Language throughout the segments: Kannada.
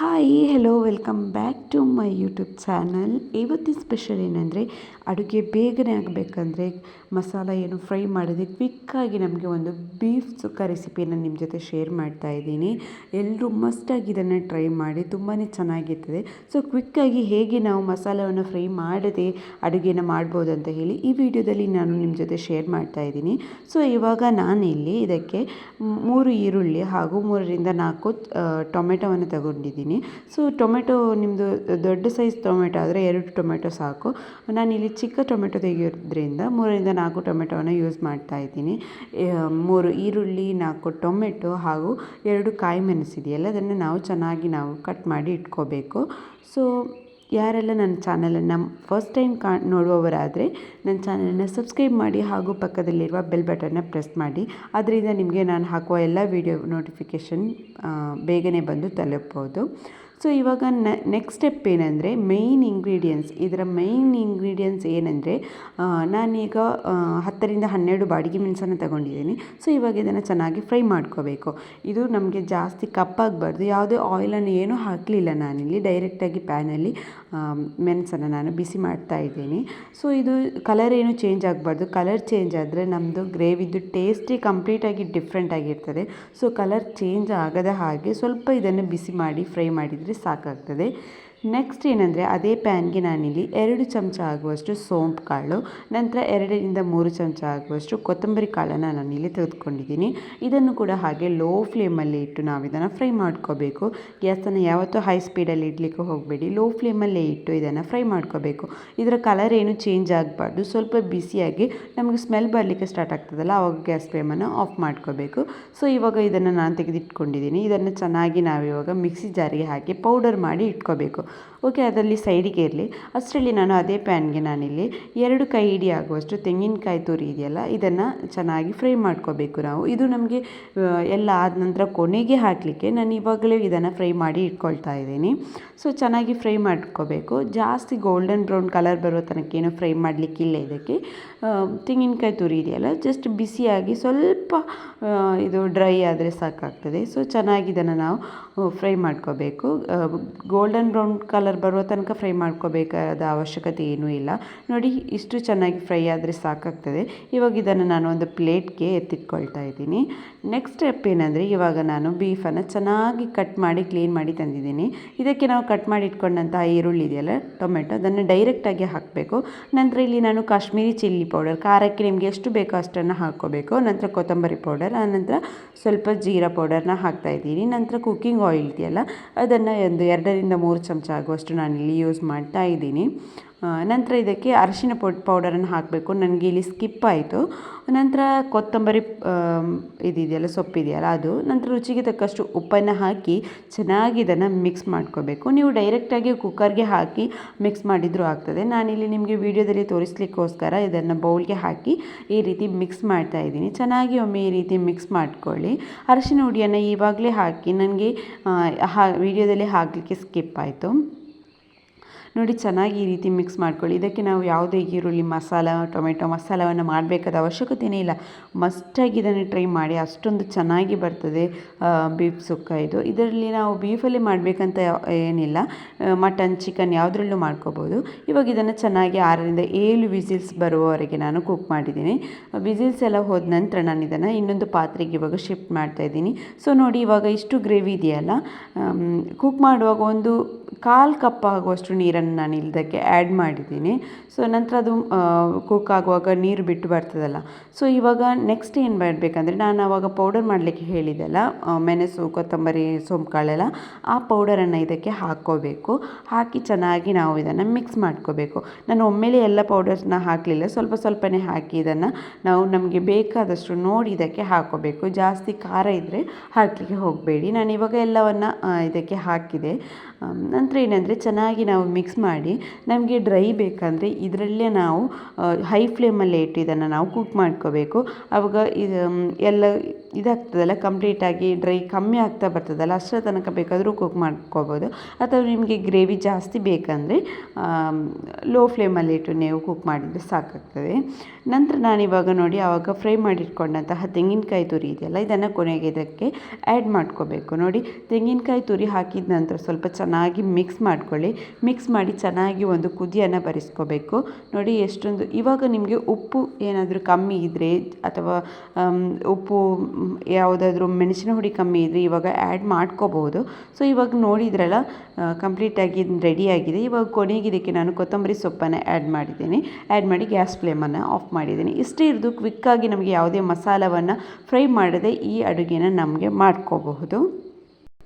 Hi hello welcome back to my YouTube channel ಇವತ್ತಿನ ಸ್ಪೆಷಲ್ ಏನಂದರೆ, ಅಡುಗೆ ಬೇಗನೆ ಆಗಬೇಕಂದ್ರೆ ಮಸಾಲ ಏನು ಫ್ರೈ ಮಾಡಿದೆ ಕ್ವಿಕ್ಕಾಗಿ ನಮಗೆ ಒಂದು ಬೀಫ್ ಸುಕ್ಕ ರೆಸಿಪಿಯನ್ನು ನಿಮ್ಮ ಜೊತೆ ಶೇರ್ ಮಾಡ್ತಾ ಇದ್ದೀನಿ. ಎಲ್ಲರೂ ಮಸ್ಟಾಗಿ ಇದನ್ನು ಟ್ರೈ ಮಾಡಿ ತುಂಬಾ ಚೆನ್ನಾಗಿರ್ತದೆ. ಸೊ ಕ್ವಿಕ್ಕಾಗಿ ಹೇಗೆ ನಾವು ಮಸಾಲವನ್ನು ಫ್ರೈ ಮಾಡದೆ ಅಡುಗೆನ ಮಾಡ್ಬೋದು ಅಂತ ಹೇಳಿ ಈ ವಿಡಿಯೋದಲ್ಲಿ ನಾನು ನಿಮ್ಮ ಜೊತೆ ಶೇರ್ ಮಾಡ್ತಾ ಇದ್ದೀನಿ. ಸೊ ಇವಾಗ ನಾನಿಲ್ಲಿ ಇದಕ್ಕೆ ಮೂರು ಈರುಳ್ಳಿ ಹಾಗೂ ಮೂರರಿಂದ ನಾಲ್ಕು ಟೊಮೆಟೊವನ್ನು ತಗೊಂಡಿದ್ದೀನಿ. ಸೊ ಟೊಮೆಟೊ ನಿಮ್ಮದು ದೊಡ್ಡ ಸೈಜ್ ಟೊಮೆಟೊ ಆದರೆ ಎರಡು ಟೊಮೆಟೊ ಸಾಕು. ನಾನಿಲ್ಲಿ ಚಿಕ್ಕ ಟೊಮೆಟೊ ತೆಗೆಯೋದ್ರಿಂದ ಮೂರರಿಂದ ನಾಲ್ಕು ಟೊಮೆಟೊವನ್ನು ಯೂಸ್ ಮಾಡ್ತಾ ಇದ್ದೀನಿ. ಮೂರು ಈರುಳ್ಳಿ, ನಾಲ್ಕು ಟೊಮೆಟೊ ಹಾಗೂ ಎರಡು ಕಾಯಿ ಮೆಣಸಿದೆಯಲ್ಲ ಅದನ್ನು ನಾವು ಚೆನ್ನಾಗಿ ನಾವು ಕಟ್ ಮಾಡಿ ಇಟ್ಕೋಬೇಕು. ಸೊ ಯಾರೆಲ್ಲ ನನ್ನ ಚಾನಲನ್ನು ಫಸ್ಟ್ ಟೈಮ್ ಕಾ, ನೋಡುವವರಾದರೆ ನನ್ನ ಚಾನಲನ್ನು ಸಬ್ಸ್ಕ್ರೈಬ್ ಮಾಡಿ ಹಾಗೂ ಪಕ್ಕದಲ್ಲಿರುವ ಬೆಲ್ ಬಟನ್ನ ಪ್ರೆಸ್ ಮಾಡಿ. ಅದರಿಂದ ನಿಮಗೆ ನಾನು ಹಾಕುವ ಎಲ್ಲ ವೀಡಿಯೋ ನೋಟಿಫಿಕೇಷನ್ ಬೇಗನೆ ಬಂದು ತಲುಪ್ಬೋದು. ಸೊ, ಇವಾಗ ನೆಕ್ಸ್ಟ್ ಸ್ಟೆಪ್ ಏನಂದರೆ ಮೇಯ್ನ್ ಇಂಗ್ರೀಡಿಯೆಂಟ್ಸ್ ಇದರ ಮೇಯ್ನ್ ಇಂಗ್ರೀಡಿಯೆಂಟ್ಸ್ ಏನಂದರೆ ನಾನೀಗ ಹತ್ತರಿಂದ ಹನ್ನೆರಡು ಬಾಡಿಗೆ ಮೆಣಸನ್ನು ತಗೊಂಡಿದ್ದೀನಿ. ಸೊ, ಇವಾಗ ಇದನ್ನು ಚೆನ್ನಾಗಿ ಫ್ರೈ ಮಾಡ್ಕೋಬೇಕು. ಇದು ನಮಗೆ ಜಾಸ್ತಿ ಕಪ್ಪಾಗಬಾರ್ದು. ಯಾವುದೇ ಆಯಿಲನ್ನು ಏನೂ ಹಾಕಲಿಲ್ಲ ನಾನಿಲ್ಲಿ. ಡೈರೆಕ್ಟಾಗಿ ಪ್ಯಾನಲ್ಲಿ ಮೆಣಸನ್ನು ನಾನು ಬಿಸಿ ಮಾಡ್ತಾ ಇದ್ದೀನಿ. ಸೊ ಇದು ಕಲರ್ ಏನು ಚೇಂಜ್ ಆಗಬಾರ್ದು. ಕಲರ್ ಚೇಂಜ್ ಆದರೆ ನಮ್ಮದು ಗ್ರೇವಿದು ಟೇಸ್ಟಿ ಕಂಪ್ಲೀಟಾಗಿ ಡಿಫ್ರೆಂಟ್ ಆಗಿರ್ತದೆ. ಸೊ ಕಲರ್ ಚೇಂಜ್ ಆಗದ ಹಾಗೆ ಸ್ವಲ್ಪ ಇದನ್ನು ಬಿಸಿ ಮಾಡಿ ಫ್ರೈ ಮಾಡಿದರೆ ಸಾಕಾಗ್ತದೆ. ನೆಕ್ಸ್ಟ್ ಏನಂದರೆ, ಅದೇ ಪ್ಯಾನ್ಗೆ ನಾನಿಲ್ಲಿ ಎರಡು ಚಮಚ ಆಗುವಷ್ಟು ಸೋಂಪು ಕಾಳು, ನಂತರ ಎರಡರಿಂದ ಮೂರು ಚಮಚ ಆಗುವಷ್ಟು ಕೊತ್ತಂಬರಿ ಕಾಳನ್ನು ನಾನಿಲ್ಲಿ ತೆಗೆದುಕೊಂಡಿದ್ದೀನಿ. ಇದನ್ನು ಕೂಡ ಹಾಗೆ ಲೋ ಫ್ಲೇಮಲ್ಲಿ ಇಟ್ಟು ನಾವು ಇದನ್ನು ಫ್ರೈ ಮಾಡ್ಕೋಬೇಕು. ಗ್ಯಾಸನ್ನು ಯಾವತ್ತೂ ಹೈ ಸ್ಪೀಡಲ್ಲಿ ಇಡಲಿಕ್ಕೆ ಹೋಗಬೇಡಿ. ಲೋ ಫ್ಲೇಮಲ್ಲೇ ಇಟ್ಟು ಇದನ್ನು ಫ್ರೈ ಮಾಡ್ಕೋಬೇಕು. ಇದರ ಕಲರ್ ಏನು ಚೇಂಜ್ ಆಗಬಾರ್ದು. ಸ್ವಲ್ಪ ಬಿಸಿಯಾಗಿ ನಮಗೆ ಸ್ಮೆಲ್ ಬರಲಿಕ್ಕೆ ಸ್ಟಾರ್ಟ್ ಆಗ್ತದಲ್ಲ ಆವಾಗ ಗ್ಯಾಸ್ ಫ್ಲೇಮನ್ನು ಆಫ್ ಮಾಡ್ಕೋಬೇಕು. ಸೊ ಇವಾಗ ಇದನ್ನು ನಾನು ತೆಗೆದಿಟ್ಕೊಂಡಿದ್ದೀನಿ. ಇದನ್ನು ಚೆನ್ನಾಗಿ ನಾವಿವಾಗ ಮಿಕ್ಸಿ ಜಾರಿಗೆ ಹಾಕಿ ಪೌಡರ್ ಮಾಡಿ ಇಟ್ಕೋಬೇಕು. ಓಕೆ, ಅದರಲ್ಲಿ ಸೈಡಿಗೆ ಇರಲಿ. ಅಷ್ಟರಲ್ಲಿ ನಾನು ಅದೇ ಪ್ಯಾನ್ಗೆ ನಾನಿಲ್ಲಿ ಎರಡು ಕೈ ಹಿಡಿ ಆಗುವಷ್ಟು ತೆಂಗಿನಕಾಯಿ ತುರಿ ಇದೆಯಲ್ಲ, ಇದನ್ನು ಚೆನ್ನಾಗಿ ಫ್ರೈ ಮಾಡ್ಕೋಬೇಕು ನಾವು. ಇದು ನಮಗೆ ಎಲ್ಲ ಆದ ನಂತರ ಕೊನೆಗೆ ಹಾಕಲಿಕ್ಕೆ ನಾನು ಇವಾಗಲೇ ಇದನ್ನು ಫ್ರೈ ಮಾಡಿ ಇಟ್ಕೊಳ್ತಾ ಇದ್ದೀನಿ. ಸೊ, ಚೆನ್ನಾಗಿ ಫ್ರೈ ಮಾಡ್ಕೋಬೇಕು. ಜಾಸ್ತಿ ಗೋಲ್ಡನ್ ಬ್ರೌನ್ ಕಲರ್ ಬರೋ ತನಕ ಏನು ಫ್ರೈ ಮಾಡಲಿಕ್ಕಿಲ್ಲ ಇದಕ್ಕೆ. ತೆಂಗಿನಕಾಯಿ ತುರಿ ಇದೆಯಲ್ಲ, ಜಸ್ಟ್ ಬಿಸಿಯಾಗಿ ಸ್ವಲ್ಪ ಇದು ಡ್ರೈ ಆದರೆ ಸಾಕಾಗ್ತದೆ. ಸೊ, ಚೆನ್ನಾಗಿ ಇದನ್ನು ನಾವು ಫ್ರೈ ಮಾಡ್ಕೋಬೇಕು. ಗೋಲ್ಡನ್ ಬ್ರೌನ್ ಕಲರ್ ಬರುವ ತನಕ ಫ್ರೈ ಮಾಡ್ಕೋಬೇಕಾದ ಅವಶ್ಯಕತೆ ಏನೂ ಇಲ್ಲ. ನೋಡಿ, ಇಷ್ಟು ಚೆನ್ನಾಗಿ ಫ್ರೈ ಆದರೆ ಸಾಕಾಗ್ತದೆ. ಇವಾಗ ಇದನ್ನು ನಾನು ಒಂದು ಪ್ಲೇಟ್ಗೆ ಎತ್ತಿಟ್ಕೊಳ್ತಾ ಇದ್ದೀನಿ. ನೆಕ್ಸ್ಟ್ ಸ್ಟೆಪ್ ಏನಂದರೆ, ಇವಾಗ ನಾನು ಬೀಫನ್ನು ಚೆನ್ನಾಗಿ ಕಟ್ ಮಾಡಿ, ಕ್ಲೀನ್ ಮಾಡಿ ತಂದಿದ್ದೀನಿ. ಇದಕ್ಕೆ ನಾವು ಕಟ್ ಮಾಡಿ ಇಟ್ಕೊಂಡಂತಹ ಈರುಳ್ಳಿ ಇದೆಯಲ್ಲ, ಟೊಮೆಟೊ, ಅದನ್ನು ಡೈರೆಕ್ಟಾಗಿ ಹಾಕಬೇಕು. ನಂತರ ಇಲ್ಲಿ ನಾನು ಕಾಶ್ಮೀರಿ ಚಿಲ್ಲಿ ಪೌಡರ್, ಖಾರಕ್ಕೆ ನಿಮಗೆ ಎಷ್ಟು ಬೇಕೋ ಅಷ್ಟನ್ನು ಹಾಕ್ಕೋಬೇಕು. ನಂತರ ಕೊತ್ತಂಬರಿ ಪೌಡರ್ ಆನಂತರ ಸ್ವಲ್ಪ ಜೀರಾ ಪೌಡರ್ನ ಹಾಕ್ತಾಯಿದ್ದೀನಿ ನಂತರ ಕುಕ್ಕಿಂಗ್ ಆಯಿಲ್ ಇದೆಯಲ್ಲ, ಅದನ್ನು ಒಂದು ಎರಡರಿಂದ ಮೂರು ಚಮಚ ಆಗುವಷ್ಟು ನಾನಿಲ್ಲಿ ಯೂಸ್ ಮಾಡ್ತಾ ಇದ್ದೀನಿ. ನಂತರ ಇದಕ್ಕೆ ಅರಿಶಿನ ಪೌಡ್ ಪೌಡರನ್ನು ಹಾಕಬೇಕು. ನನಗೆ ಇಲ್ಲಿ ಸ್ಕಿಪ್ ಆಯಿತು. ನಂತರ ಕೊತ್ತಂಬರಿ ಇದಿದೆಯಲ್ಲ, ಸೊಪ್ಪಿದೆಯಲ್ಲ, ಅದು. ನಂತರ ರುಚಿಗೆ ತಕ್ಕಷ್ಟು ಉಪ್ಪನ್ನು ಹಾಕಿ ಚೆನ್ನಾಗಿ ಇದನ್ನು ಮಿಕ್ಸ್ ಮಾಡ್ಕೋಬೇಕು. ನೀವು ಡೈರೆಕ್ಟಾಗಿ ಕುಕ್ಕರ್ಗೆ ಹಾಕಿ ಮಿಕ್ಸ್ ಮಾಡಿದರೂ ಆಗ್ತದೆ. ನಾನಿಲ್ಲಿ ನಿಮಗೆ ವೀಡಿಯೋದಲ್ಲಿ ತೋರಿಸ್ಲಿಕ್ಕೋಸ್ಕರ ಇದನ್ನು ಬೌಲ್ಗೆ ಹಾಕಿ ಈ ರೀತಿ ಮಿಕ್ಸ್ ಮಾಡ್ತಾ ಇದ್ದೀನಿ. ಚೆನ್ನಾಗಿ ಒಮ್ಮೆ ಈ ರೀತಿ ಮಿಕ್ಸ್ ಮಾಡ್ಕೊಳ್ಳಿ. ಅರಿಶಿನ ಹುಡಿಯನ್ನು ಇವಾಗಲೇ ಹಾಕಿ, ನನಗೆ ಹಾ, ವೀಡಿಯೋದಲ್ಲಿ ಹಾಕಲಿಕ್ಕೆ ಸ್ಕಿಪ್ ಆಯಿತು. ನೋಡಿ ಚೆನ್ನಾಗಿ ಈ ರೀತಿ ಮಿಕ್ಸ್ ಮಾಡ್ಕೊಳ್ಳಿ. ಇದಕ್ಕೆ ನಾವು ಯಾವುದೇ ಈರುಳ್ಳಿ, ಮಸಾಲ, ಟೊಮೆಟೊ ಮಸಾಲವನ್ನು ಮಾಡಬೇಕಾದ ಅವಶ್ಯಕತೆಯೇ ಇಲ್ಲ. ಮಸ್ಟಾಗಿ ಇದನ್ನು ಟ್ರೈ ಮಾಡಿ, ಅಷ್ಟೊಂದು ಚೆನ್ನಾಗಿ ಬರ್ತದೆ ಬೀಫ್ ಸುಕ್ಕ ಇದು. ಇದರಲ್ಲಿ ನಾವು ಬೀಫಲ್ಲಿ ಮಾಡಬೇಕಂತ ಏನಿಲ್ಲ. ಮಟನ್ ಚಿಕನ್ ಯಾವುದ್ರಲ್ಲೂ ಮಾಡ್ಕೋಬೋದು. ಇವಾಗ ಇದನ್ನು ಚೆನ್ನಾಗಿ ಆರರಿಂದ ಏಳು ವಿಸಿಲ್ಸ್ ಬರುವವರೆಗೆ ನಾನು ಕುಕ್ ಮಾಡಿದ್ದೀನಿ. ವಿಸಿಲ್ಸ್ ಎಲ್ಲ ಹೋದ ನಂತರ ನಾನು ಇದನ್ನು ಇನ್ನೊಂದು ಪಾತ್ರೆಗೆ ಇವಾಗ ಶಿಫ್ಟ್ ಮಾಡ್ತಾ ಇದ್ದೀನಿ. ಸೊ ನೋಡಿ ಇವಾಗ ಇಷ್ಟು ಗ್ರೇವಿ ಇದೆಯಲ್ಲ. ಕುಕ್ ಮಾಡುವಾಗ ಒಂದು ಕಾಲು ಕಪ್ ಆಗುವಷ್ಟು ನೀರನ್ನು ನಾನು ಇಲ್ಲದಕ್ಕೆ ಆ್ಯಡ್ ಮಾಡಿದ್ದೀನಿ. ಸೊ ನಂತರ ಅದು ಕುಕ್ ಆಗುವಾಗ ನೀರು ಬಿಟ್ಟು ಬರ್ತದಲ್ಲ. ಸೊ ಇವಾಗ ನೆಕ್ಸ್ಟ್ ಏನು ಮಾಡಬೇಕಂದ್ರೆ, ನಾನು ಆವಾಗ ಪೌಡರ್ ಮಾಡಲಿಕ್ಕೆ ಹೇಳಿದೆಲ್ಲ ಮೆಣಸು, ಕೊತ್ತಂಬರಿ ಸೋಂಪು ಆ ಪೌಡರನ್ನು ಇದಕ್ಕೆ ಹಾಕ್ಕೋಬೇಕು. ಹಾಕಿ ಚೆನ್ನಾಗಿ ನಾವು ಇದನ್ನು ಮಿಕ್ಸ್ ಮಾಡ್ಕೋಬೇಕು. ನಾನು ಒಮ್ಮೆಲೆ ಎಲ್ಲ ಪೌಡರ್ಸ್ನ ಹಾಕಲಿಲ್ಲ. ಸ್ವಲ್ಪ ಸ್ವಲ್ಪನೇ ಹಾಕಿ ಇದನ್ನು ನಾವು ನಮಗೆ ಬೇಕಾದಷ್ಟು ನೋಡಿ ಇದಕ್ಕೆ ಹಾಕೋಬೇಕು ಜಾಸ್ತಿ ಖಾರ ಇದ್ದರೆ ಹಾಕಲಿಕ್ಕೆ ಹೋಗಬೇಡಿ. ನಾನು ಇವಾಗ ಎಲ್ಲವನ್ನು ಇದಕ್ಕೆ ಹಾಕಿದೆ. ನಂತರ ಏನಂದರೆ ಚೆನ್ನಾಗಿ ನಾವು ಮಿಕ್ಸ್ ಮಾಡಿ ನಮಗೆ ಡ್ರೈ ಬೇಕಂದರೆ ಇದರಲ್ಲೇ ನಾವು ಹೈ ಫ್ಲೇಮಲ್ಲೇ ಇಟ್ಟು ಇದನ್ನು ನಾವು ಕುಕ್ ಮಾಡ್ಕೋಬೇಕು. ಆವಾಗ ಇದು ಎಲ್ಲ ಇದಾಗ್ತದಲ್ಲ ಕಂಪ್ಲೀಟಾಗಿ ಡ್ರೈ ಕಮ್ಮಿ ಆಗ್ತಾ ಬರ್ತದಲ್ಲ, ಅಷ್ಟರ ತನಕ ಬೇಕಾದರೂ ಕುಕ್ ಮಾಡ್ಕೋಬೋದು. ಅಥವಾ ನಿಮಗೆ ಗ್ರೇವಿ ಜಾಸ್ತಿ ಬೇಕಂದರೆ ಲೋ ಫ್ಲೇಮಲ್ಲಿ ಇಟ್ಟು ನೀವು ಕುಕ್ ಮಾಡಿದರೆ ಸಾಕಾಗ್ತದೆ. ನಂತರ ನಾನಿವಾಗ ನೋಡಿ ಆವಾಗ ಫ್ರೈ ಮಾಡಿಟ್ಕೊಂಡಂತಹ ತೆಂಗಿನಕಾಯಿ ತುರಿ ಇದೆಯಲ್ಲ, ಇದನ್ನು ಕೊನೆಗೆ ಇದಕ್ಕೆ ಆ್ಯಡ್ ಮಾಡ್ಕೋಬೇಕು. ನೋಡಿ, ತೆಂಗಿನಕಾಯಿ ತುರಿ ಹಾಕಿದ ನಂತರ ಸ್ವಲ್ಪ ಚೆನ್ನಾಗಿ ಮಿಕ್ಸ್ ಮಾಡ್ಕೊಳ್ಳಿ. ಮಿಕ್ಸ್ ಮಾಡಿ ಚೆನ್ನಾಗಿ ಒಂದು ಕುದಿಯನ್ನು ಬರಿಸ್ಕೋಬೇಕು. ನೋಡಿ ಎಷ್ಟೊಂದು, ಇವಾಗ ನಿಮಗೆ ಉಪ್ಪು ಏನಾದರೂ ಕಮ್ಮಿ ಇದ್ದರೆ ಅಥವಾ ಉಪ್ಪು ಯಾವುದಾದ್ರೂ ಮೆಣಸಿನ ಹುಡಿ ಕಮ್ಮಿ ಇದ್ದರೆ ಇವಾಗ ಆ್ಯಡ್ ಮಾಡ್ಕೋಬಹುದು ಸೊ ಇವಾಗ ನೋಡಿದ್ರಲ್ಲ ಕಂಪ್ಲೀಟಾಗಿ ರೆಡಿಯಾಗಿದೆ ಇವಾಗ ಕೊನೆಗೆ ಇದಕ್ಕೆ ನಾನು ಕೊತ್ತಂಬರಿ ಸೊಪ್ಪನ್ನು ಆ್ಯಡ್ ಮಾಡಿದ್ದೀನಿ. ಆ್ಯಡ್ ಮಾಡಿ ಗ್ಯಾಸ್ ಫ್ಲೇಮನ್ನು ಆಫ್ ಮಾಡಿದ್ದೀನಿ. ಇಷ್ಟೇ ಇರೋದು ಕ್ವಿಕ್ಕಾಗಿ ನಮಗೆ ಯಾವುದೇ ಮಸಾಲವನ್ನು ಫ್ರೈ ಮಾಡದೆ ಈ ಅಡುಗೆನ ನಮಗೆ ಮಾಡ್ಕೋಬಹುದು.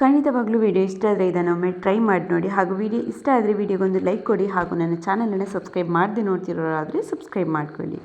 ಖಂಡಿತವಾಗ್ಲೂ ವಿಡಿಯೋ ಇಷ್ಟ ಆದರೆ ಇದನ್ನೊಮ್ಮೆ ಟ್ರೈ ಮಾಡಿ ನೋಡಿ. ಹಾಗೂ ವಿಡಿಯೋ ಇಷ್ಟ ಆದರೆ ವಿಡಿಯೋಗೊಂದು ಲೈಕ್ ಕೊಡಿ ಹಾಗೂ ನನ್ನ ಚಾನಲನ್ನು ಸಬ್ಸ್ಕ್ರೈಬ್ ಮಾಡದೆ ನೋಡ್ತಿರೋರಾದರೆ ಸಬ್ಸ್ಕ್ರೈಬ್ ಮಾಡ್ಕೊಳ್ಳಿ.